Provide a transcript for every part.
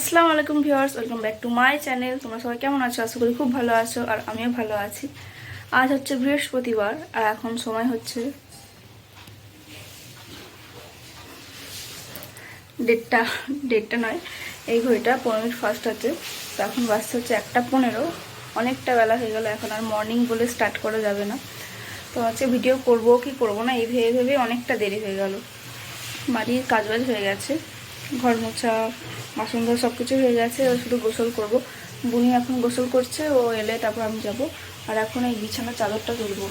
আসসালামু আলাইকুম viewers, welcome back to my channel. তোমরা সবাই কেমন আছো? আশা করি খুব ভালো আছো আর আমিও ভালো আছি। আজ হচ্ছে বৃহস্পতিবার আর এখন সময় হচ্ছে ডেটটা ডেটটা নয়, এই ঘড়িটা পনেরো মিনিট ফার্স্ট আছে তো এখন বাজতে হচ্ছে একটা পনেরো। অনেকটা বেলা হয়ে গেল, এখন আর মর্নিং বলে স্টার্ট করা যাবে না। তো হচ্ছে ভিডিও করব, কি করব না, এই ভেবে ভেবে অনেকটা দেরি হয়ে গেল। বাড়ির কাজবাজ হয়ে গেছে, ঘর মোছা বাসন সব কিছু হয়ে গেছে শুধু গোসল করব। বুনি এখন গোসল করছে, ও এলে তারপর আমি যাব। আর এখন এই বিছানা চাদরটা তুলবো।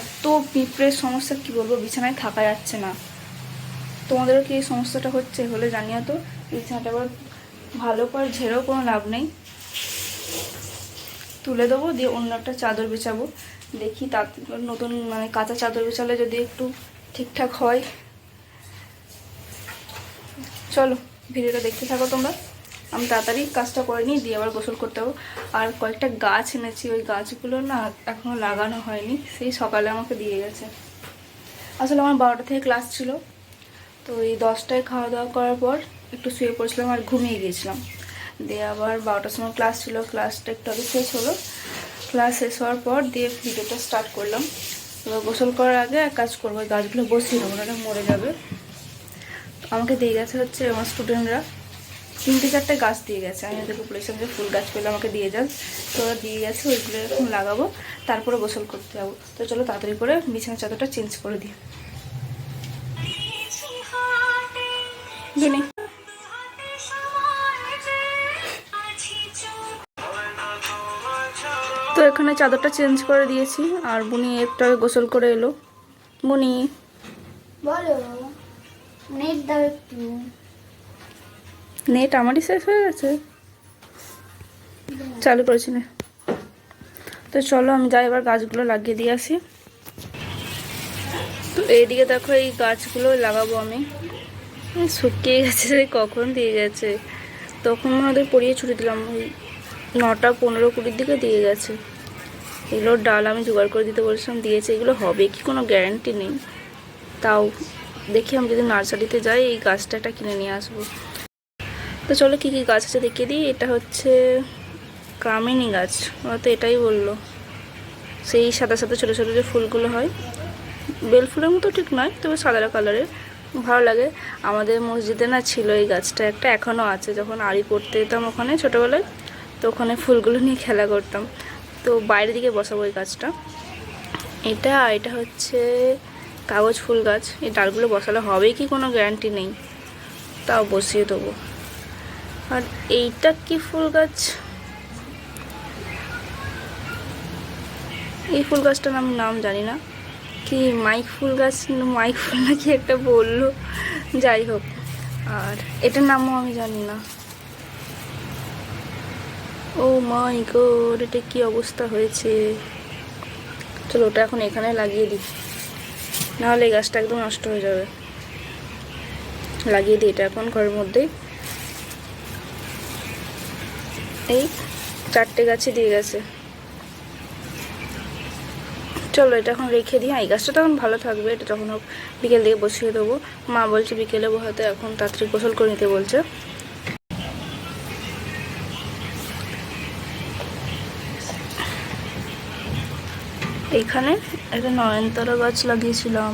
এত পিঁপড়ের সমস্যা, কি বলব, বিছানায় থাকা যাচ্ছে না। তোমাদেরও কি এই সমস্যাটা হচ্ছে হলে জানিও তো। বিছানাটা আবার ভালো করে ঝেড়েও কোনো লাভ নেই। তুলে দেবো, দিয়ে অন্য একটা চাদর বিছাবো। দেখি তার নতুন মানে কাঁচা চাদর বিছালে যদি একটু ঠিকঠাক হয়। চলো, ভিডিওটা দেখতে থাকো তোমরা। আমি তাড়াতাড়ি কাজটা করে নিই, দিয়ে আবার গোসল করতে হব। আর কয়েকটা গাছ এনেছি, ওই গাছগুলো না এখনও লাগানো হয়নি, সেই সকালে আমাকে দিয়ে গেছে। আসলে আমার বারোটা থেকে ক্লাস ছিল, তো এই দশটায় খাওয়া দাওয়া করার পর একটু শুয়ে পড়েছিলাম আর ঘুমিয়ে গিয়েছিলাম। দিয়ে আবার বারোটার সময় ক্লাস ছিল, ক্লাসটা একটু আগে শেষ হলো। ক্লাস শেষ হওয়ার পর দিয়ে ভিডিওটা স্টার্ট করলাম। এবার গোসল করার আগে এক কাজ করব গাছগুলো বসিয়ে দেবো ওটা মরে যাবে। আমাকে দিয়ে গেছে হচ্ছে আমার স্টুডেন্টরা তিনটে চারটে গাছ দিয়ে গেছে। আমি ওদেরকে বলেছিলাম যে ফুল গাছ পেলে আমাকে দিয়ে যান। তো দিয়ে গেছে, ওইগুলো এখন লাগাবো। তারপরে গোসল করতে যাব। তো চলো তাড়াতাড়ি করে বিছানা চাদরটা চেঞ্জ করে দিই। তো এখানে চাদরটা চেঞ্জ করে দিয়েছি। আর বুনি একটু গোসল করে এলো। বুনি। বলো। নেট দাও একটু। নেট আমারই শেষ হয়ে গেছে। চালু করেছি না। তো চলো আমি যাই, এবার গাছগুলো লাগিয়ে দিয়ে আসি। তো এইদিকে দেখো এই গাছগুলো লাগাবো আমি। শুকিয়ে গেছে কখন দিয়ে গেছে। তখন ওদের পরিয়ে ছুটি দিলাম। ওই নটা পনেরো কুড়ির দিকে দিয়ে গেছে। এগুলোর ডাল আমি জোগাড় করে দিতে বলেছিলাম, দিয়েছে। এগুলো হবে কি কোনো গ্যারান্টি নেই। তাও দেখি আমি যদি নার্সারিতে যাই, এই গাছটা একটা কিনে নিয়ে আসব। তো চলো কী কী গাছ আছে দেখিয়ে দিই। এটা হচ্ছে কামিনী গাছ, ওরা তো এটাই বলল। সেই সাদা সাদা ছোটো ছোটো যে ফুলগুলো হয়। বেল ফুলের মতো ঠিক নয়, তবে সাদা কালারের। ভালো লাগে। আমাদের মসজিদে না ছিল এই গাছটা, একটা এখনও আছে। যখন আড়ি পড়তে যেতাম ওখানে ছোটোবেলায়, তো ওখানে ফুলগুলো নিয়ে খেলা করতাম। তো বাইরের দিকে বসাবো এই গাছটা। এটা এটা হচ্ছে কাগজ, ফুল গাছ, এই ডালগুলো বসালে হবে কি? কোনো গ্যারান্টি নেই। তাও বসিয়ে দেবো। আর এইটা কি ফুল গাছ? এই ফুল গাছটার আমি নাম জানি না। কি মাইক ফুল গাছ? মাইক ফুল নাকি একটা বলল। যাই হোক। আর এটার নামও আমি জানি না। ও মাই গড, এটা কি অবস্থা হয়েছে? চলো ওটা এখন এখানে লাগিয়ে দিই। নাহলে এই গাছটা একদম নষ্ট হয়ে যাবে। লাগিয়ে দিই এটা এখন ঘরের মধ্যেই। এই চারটে গাছে দিয়ে গেছে। চলো এটা এখন রেখে দিই। এই গাছটা তখন ভালো থাকবে, এটা তখন বিকেল দিকে বসিয়ে দেবো। মা বলছে বিকেলে হয়তো এখন তাড়াতাড়ি গোসল করে নিতে বলছে। এইখানে একটা নয়নতারা গাছ লাগিয়েছিলাম।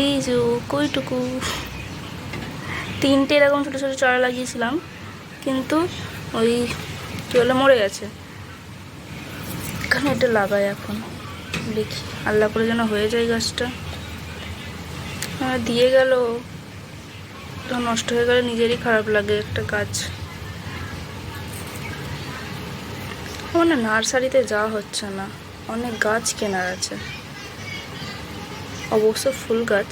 এই যে কইটুকু। তিনটে এরকম ছোটো ছোটো চারা লাগিয়েছিলাম, কিন্তু ওই বলে, মরে গেছে। এখানে এটা লাগাই এখন। দেখি, আল্লাহ করে যেন হয়ে যায় গাছটা। দিয়ে গেল। তো নষ্ট হয়ে গেলে নিজেরই খারাপ লাগে একটা গাছ। আমার না নার্সারিতে যাওয়া হচ্ছে না। অনেক গাছ কেনার আছে। অবশ্য ফুল গাছ।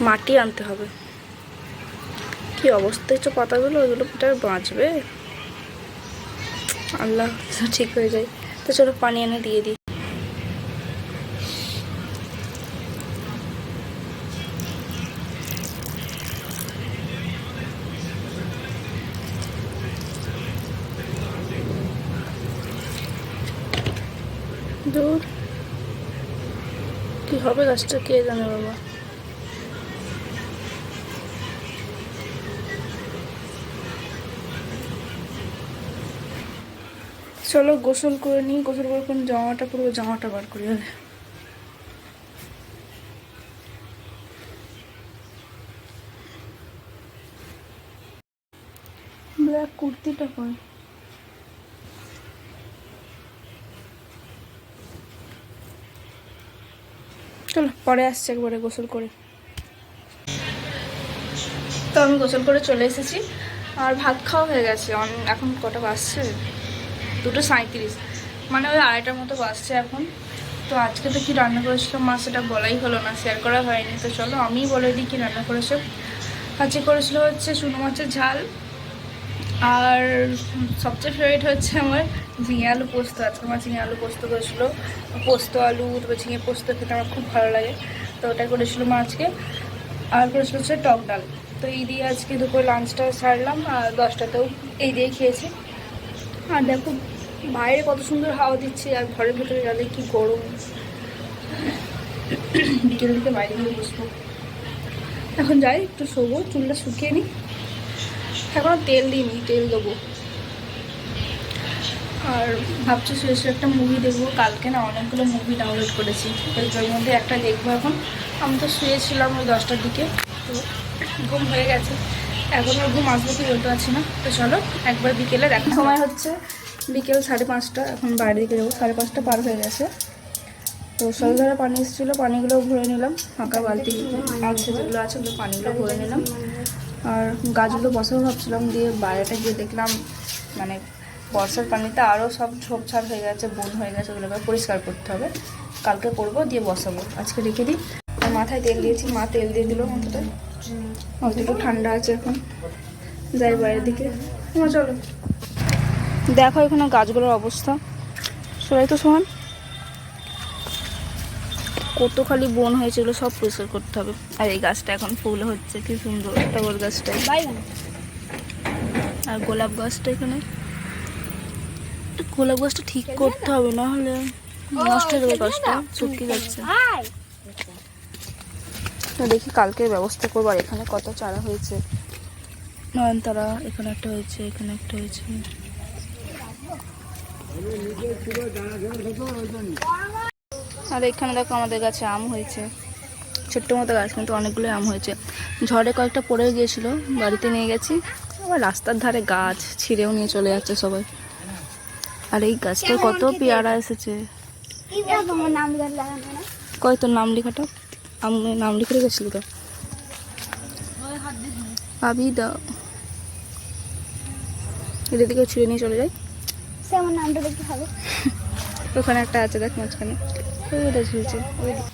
মাটি আনতে হবে। কি অবস্থা হচ্ছে পাতাগুলো? ওইগুলো আর বাঁচবে? আল্লাহ ঠিক হয়ে যায়। তো চলো পানি এনে দিয়ে দিই। দূর কি হবে গাছটা কে জানে বাবা। চলো গোসল করে নিই, গোসল করে কোন জামাটা পরবো, জামাটা বার করি আগে ব্ল্যাক কুর্তিটা কই চলো, পরে আসছে একবারে গোসল করে। তো আমি গোসল করে চলে এসেছি। আর ভাত খাওয়া হয়ে গেছে। এখন কটা বাজছে? দুটো সাঁইত্রিশ। মানে ওই আড়াইটার মতো বাজছে এখন। তো আজকে তো কি রান্না করেছিলাম মা সেটা বলাই হলো না শেয়ার করা হয়নি। তো চলো, আমিই বলে দিই কি রান্না করেছে। আজকে করেছিল হচ্ছে চুনো মাছের ঝাল। আর সবচেয়ে ফেভারিট হচ্ছে আমার ঝিঙে আলু পোস্ত। আজকে আমার ঝিঙে আলু পোস্ত করেছিল। পোস্ত, আলু, তারপর ঝিঙে পোস্ত খেতে আমার খুব ভালো লাগে। তো ওটা করেছিল মা আজকে। আর করেছিল হচ্ছে টক ডাল। তো এই দিয়ে আজকে দুপুর লাঞ্চটা সারলাম আর দশটাতেও এই দিয়ে খেয়েছি। আর দেখো, বাইরে কত সুন্দর হাওয়া দিচ্ছে আর ঘরের ভেতরে গেলে কি গরম। বিকেল দিকে বাইরে গিয়ে বসবো এখন যাই, একটু শোবো, চুলটা শুকিয়ে নিই। এখনও তেল দিইনি, তেল দেবো। আর ভাবছি শুয়ে একটা মুভি দেখব, কালকে না অনেকগুলো মুভি ডাউনলোড করেছি। তো এর মধ্যে একটা দেখব এখন। আমি তো শুয়েছিলাম ওই দশটার দিকে, তো ঘুম হয়ে গেছে। এখন আর ঘুম আসব কি বলতে পারছি না। তো চলো, একবার বিকেলে দেখা সময় হচ্ছে বিকেল সাড়ে পাঁচটা, এখন বাইরে দিকে যাব। সাড়ে পাঁচটা পার হয়ে গেছে। তো সলধারা পানি এসেছিল, পানিগুলো ভরে নিলাম। ফাঁকা বালতি আছে যেগুলো আছে, ওগুলো পানিগুলো ভরে নিলাম। আর গাছগুলো বসাবো ভাবছিলাম, দিয়ে বাইরেটা গিয়ে দেখলাম মানে বর্ষার পানিতে আরও সব ঝোপঝাড় হয়ে গেছে, বন হয়ে গেছে ওগুলোকে পরিষ্কার করতে হবে। কালকে করব দিয়ে বসাবো। আজকে রেখে দিই। আর মাথায় তেল দিয়েছি, মা তেল দিয়ে দিল অন্তত। একটু ঠান্ডা আছে এখন। যাই বাইরের দিকে। চলো। দেখো এখানে গাছগুলোর অবস্থা। সবাই তো সমান? কত খালি বন হয়েছিল সব পরিষ্কার করতে হবে। আর এই গাছটা এখন ফুল হচ্ছে কি সুন্দর টগর গাছটা। আর গোলাপ গাছটা এখানে। গোলাপ গাছটা ঠিক করতে হবে না হলে নষ্ট হয়ে যাবে গাছটা শুকিয়ে যাচ্ছে। দেখি কালকে ব্যবস্থা করব আর এখানে কত চারা হয়েছে। নয়নতারা এখানে একটা হয়েছে এখানে একটা হয়েছে। আর এখানে দেখো আমাদের গাছে আম হয়েছে। ছোট্ট মতো গাছ কিন্তু অনেকগুলো আম হয়েছে। ঝড়ে কয়েকটা পড়ে গিয়েছিল বাড়িতে নিয়ে গেছি। আবার রাস্তার ধারে গাছ ছিঁড়েও নিয়ে চলে যাচ্ছে সবাই। আর এই গাছটায় কত পেয়ারা এসেছে? কয় তোর নাম লেখাটা? আমি নাম লিখে রেখেছিলি তো? আবি দা। এদের দিকে ছিঁড়ে নিয়ে চলে যাই। সে আমার নামটা দেখতে হবে। ওখানে একটা আছে দেখ মাঝখানে।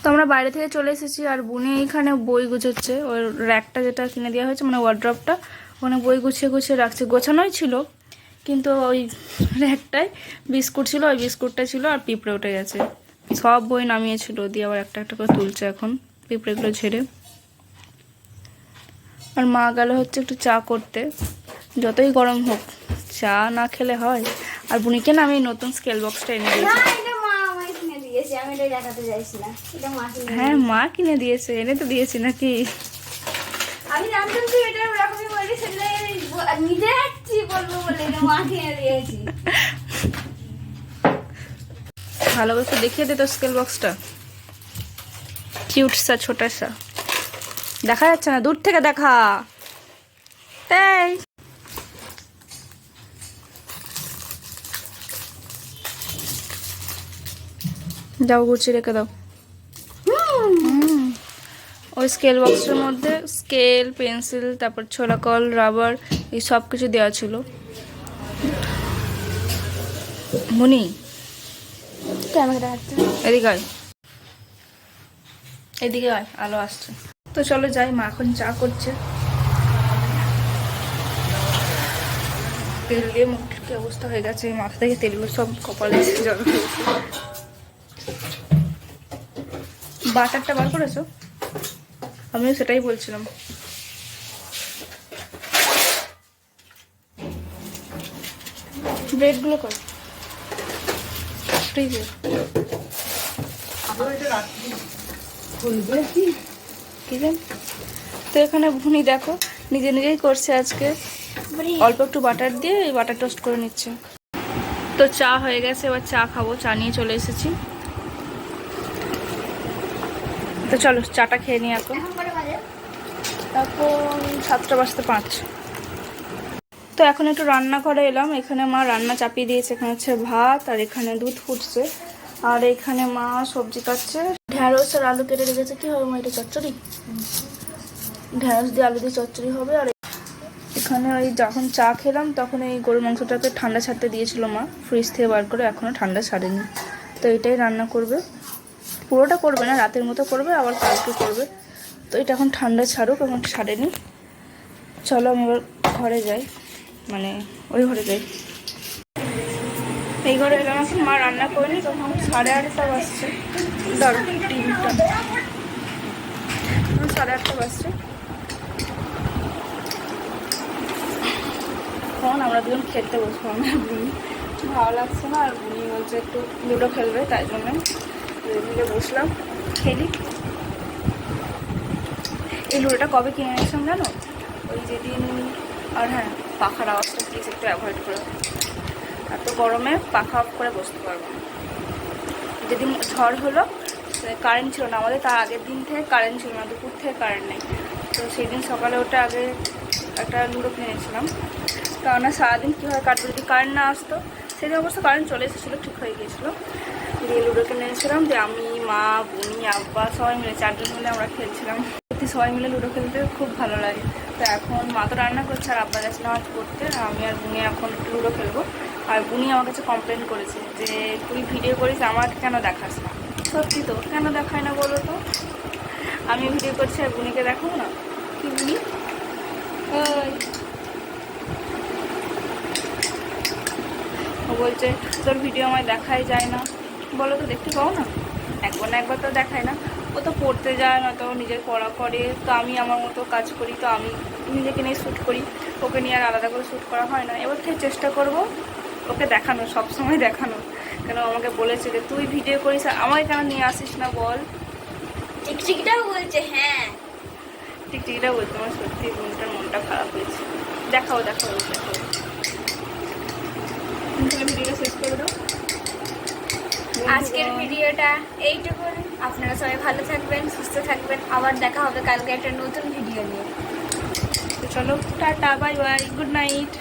তো আমরা বাইরে থেকে চলে এসেছি আর বুনি এইখানে বই গুছোচ্ছে। ওই র্যাকটা যেটা কিনে দেওয়া হয়েছে মানে ওয়ার্ড্রপটা ওখানে বই গুছিয়ে গুছিয়ে রাখছে। গোছানোই ছিল, কিন্তু ওই র্যাকটায় বিস্কুট ছিল, ওই বিস্কুটটা ছিল আর পিঁপড়ে উঠে গেছে। সব বই নামিয়েছিল, দিয়ে আবার একটা একটা করে তুলছে এখন, পিঁপড়েগুলো ঝেড়ে। আর মা গেল হচ্ছে একটু চা করতে। যতই গরম হোক, চা না খেলে হয়। আর বুনিকে না আমি নতুন স্কেল বক্সটা এনে দিয়েছি। হ্যাঁ মা কিনে দিয়েছে এনে তো দিয়েছি নাকি? আমি জানতাম তুই এটা ওরকমই বলবি নিজে যাচ্ছি বলব বলে মা কিনে দিয়েছি। ভালো করে দেখিয়ে দে তো স্কেল বক্সটা কিউট সা ছোটা সা। দেখা যাচ্ছে না দূর থেকে দেখা। তাই যাও গুছিয়ে রেখে দাও। ওই স্কেল বক্সের মধ্যে স্কেল পেন্সিল তারপর ছোলা কল রাবার এই সব কিছু দেওয়া ছিল। মুনি, এদিকে এদিকে আলো আসছে। তো চলো যাই, মা এখন চা করছে। তেল দিয়ে মুখের কি অবস্থা হয়ে গেছে? মাথা থেকে তেলগুলো সব কপালে এসে বাটারটা বার করেছ? আমিও সেটাই বলছিলাম। ব্রেডগুলো কর। ফ্রিজে কি? কি জান? তো এখানে ভুনি দেখো নিজে নিজেই করছে আজকে। অল্প একটু বাটার দিয়ে এই বাটার টোস্ট করে নিচ্ছে। তো চা হয়ে গেছে এবার চা খাব চা নিয়ে চলে এসেছি। তো চলো, চাটা খেয়ে নিই এখন এখন সাতটা বাজতে পাঁচ। তো এখন একটু রান্না করে এলাম, এখানে মা রান্না চাপিয়ে দিয়েছে, এখানে হচ্ছে ভাত আর এখানে দুধ ফুটছে। আর এখানে মা সবজি কাটছে। ঢ্যাঁড়স আর আলু কেটে রেখেছে। কি হবে মা, এটা চচ্চড়ি? ঢ্যাঁড়স দিয়ে আলু দিয়ে চচ্চড়ি হবে আর এখানে ওই যখন চা খেলাম, তখন এই গরুর মাংসটাকে ঠান্ডা ছাড়তে দিয়েছিল মা। ফ্রিজ থেকে বার করে এখনও ঠান্ডা ছাড়েনি। তো এটাই রান্না করবে। পুরোটা করবে না, রাতের মতো করবে, আবার কালকে করবে। তো এটা এখন ঠান্ডা ছাড়ুক, এখন ছাড়েনি চলো আমি এবার ঘরে যাই। মানে ওই ঘরে যাই। এই ঘরে এলাম এখন, মা রান্না করেনি তখন সাড়ে আটটা বাজছে। এখন সাড়ে আটটা বাজছে। তখন আমরা দুজন খেলতে বসবো। আমি ভালো লাগছে না, আর বুনি বলছে একটু লুডো খেলবে, তাই জন্য। মিলে বসলাম, খেলি। এই লুডোটা কবে কিনে এনেছিলাম জানো? ওই যেদিন, আর হ্যাঁ পাখার আওয়াজটা প্লিজ একটু অ্যাভয়েড করো। এত গরমে পাখা অফ করে বসতে পারব যেদিন ঝড় হলো কারেন্ট ছিল না। আমাদের তার আগের দিন থেকে কারেন্ট ছিল না, দুপুর থেকে কারেন্ট নেই। তো সেই দিন সকালে ওটা আগে একটা লুডো কিনেছিলাম। কেননা সারাদিন কীভাবে কাটবে? যদি কারেন্ট না আসতো সেদিন অবশ্য কারেন্ট চলে এসেছিল, ঠিক হয়ে গিয়েছিল। দিয়ে লুডো কিনেছিলাম যে আমি, মা, বুনি, আব্বা সবাই মিলে, চারজন মিলে আমরা খেলছিলাম। সত্যি সবাই মিলে লুডো খেলতে খুব ভালো লাগে। তো এখন মা তো রান্না করছে আর আব্বা গেছে নামাজ পড়তে, আর আমি আর বুনি এখন লুডো খেলব। আর বুনি আমার কাছে কমপ্লেন করেছে যে, তুই ভিডিও করিস আমার কেন দেখাস না? সত্যি তো, কেন দেখায় না বলো তো? আমি ভিডিও করছি আর বুনিকে দেখাবো না। কি বুনি ওই ও বলছে তোর ভিডিও আমায় দেখাই যায় না। বলো তো দেখতে পাও না? একবার না একবার তো দেখায় না। ও তো পড়তে যায় না তো নিজের পড়া করে। তো আমি আমার মতো কাজ করি তো আমি নিজেকে নিয়ে শ্যুট করি। ওকে নিয়ে আর আলাদা করে শ্যুট করা হয় না। এবার থেকে চেষ্টা করব? ওকে দেখানো সবসময় দেখানো কেন আমাকে বলেছে যে তুই ভিডিও করিস আমায় কেন নিয়ে আসিস না বল? টিকটিকিটাও বলছে হ্যাঁ। টিকটিকিটা বলছে আমার সত্যি বোনটার মনটা খারাপ হয়েছে। দেখাও দেখাও দেখাও তুমি তাহলে ভিডিওটা শেষ করে দাও আজকের ভিডিওটা এইটুকুন। আপনারা সবাই ভালো থাকবেন, সুস্থ থাকবেন। আবার দেখা হবে কালকে একটা নতুন ভিডিও নিয়ে। চলো, tata bye bye good night.